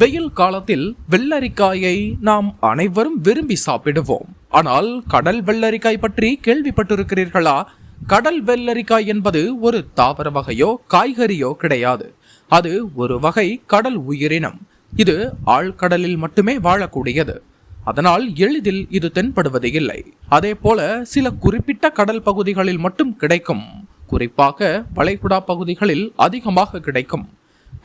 வெயில் காலத்தில் வெள்ளரிக்காயை நாம் அனைவரும் விரும்பி சாப்பிடுவோம். ஆனால் கடல் வெள்ளரிக்காய் பற்றி கேள்விப்பட்டிருக்கிறீர்களா? கடல் வெள்ளரிக்காய் என்பது ஒரு தாவர வகையோ காய்கறியோ கிடையாது. அது ஒரு வகை கடல் உயிரினம். இது ஆழ்கடலில் மட்டுமே வாழக்கூடியது. அதனால் எளிதில் இது தென்படுவது இல்லை. அதே போல சில குறிப்பிட்ட கடல் பகுதிகளில் மட்டும் கிடைக்கும். குறிப்பாக வளைகுடா பகுதிகளில் அதிகமாக கிடைக்கும்.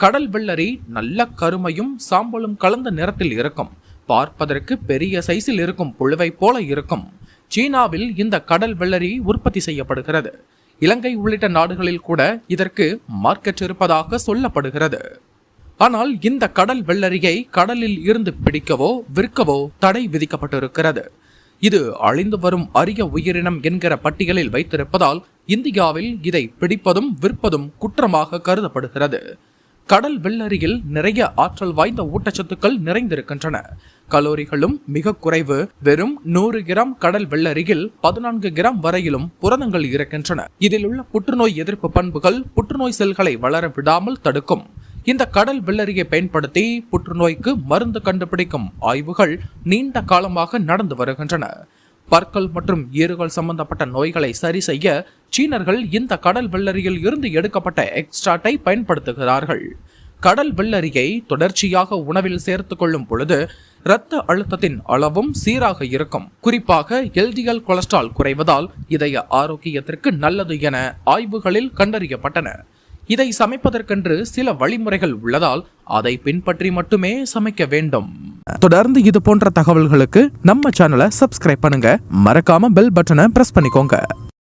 கடல் வெள்ளரி நல்ல கருமையும் சாம்பலும் கலந்த நிறத்தில் இருக்கும். பார்ப்பதற்கு பெரிய சைஸில் இருக்கும் புழுவை போல இருக்கும். சீனாவில் இந்த கடல் வெள்ளரி உற்பத்தி செய்யப்படுகிறது. இலங்கை உள்ளிட்ட நாடுகளில் கூட இதற்கு மார்க்கெட் இருப்பதாக சொல்லப்படுகிறது. ஆனால் இந்த கடல் வெள்ளரியை கடலில் இருந்து பிடிக்கவோ விற்கவோ தடை விதிக்கப்பட்டிருக்கிறது. இது அழிந்து வரும் அரிய உயிரினம் என்கிற பட்டியலில் வைத்திருப்பதால் இந்தியாவில் இதை பிடிப்பதும் விற்பதும் குற்றமாக கருதப்படுகிறது. கடல் வெள்ளரியில் நிறைய ஆற்றல் வாய்ந்த ஊட்டச்சத்துக்கள் நிறைந்திருக்கின்றன. கலோரிகளும் மிக குறைவு. வெறும் நூறு கிராம் கடல் வெள்ளரியில் பதினான்கு கிராம் வரையிலும் புரதங்கள் இருக்கின்றன. இதில் உள்ள புற்றுநோய் எதிர்ப்பு பண்புகள் புற்றுநோய் செல்களை வளர விடாமல் தடுக்கும். இந்த கடல் வெள்ளரியை பயன்படுத்தி புற்றுநோய்க்கு மருந்து கண்டுபிடிக்கும் ஆய்வுகள் நீண்ட காலமாக நடந்து வருகின்றன. பற்கள் மற்றும் ஈறுகள் சம்பந்தப்பட்ட நோய்களை சரி செய்ய சீனர்கள் இந்த கடல் வெள்ளரியில் இருந்து எடுக்கப்பட்ட எக்ஸ்ட்ராட்டை பயன்படுத்துகிறார்கள். கடல் வெள்ளரியை தொடர்ச்சியாக உணவில் சேர்த்து கொள்ளும் பொழுது இரத்த அழுத்தத்தின் அளவும் சீராக இருக்கும். குறிப்பாக எல்டிஎல் கொலஸ்ட்ரால் குறைவதால் இதய ஆரோக்கியத்திற்கு நல்லது என ஆய்வுகளில் கண்டறியப்பட்டன. இதை சமைப்பதற்கென்று சில வழிமுறைகள் உள்ளதால் அதை பின்பற்றி மட்டுமே சமைக்க வேண்டும். தொடர்ந்து இது போன்ற தகவல்களுக்கு நம்ம சேனலை சப்ஸ்கிரைப் பண்ணுங்க. மறக்காம பெல் பட்டனை பிரஸ் பண்ணிக்கோங்க.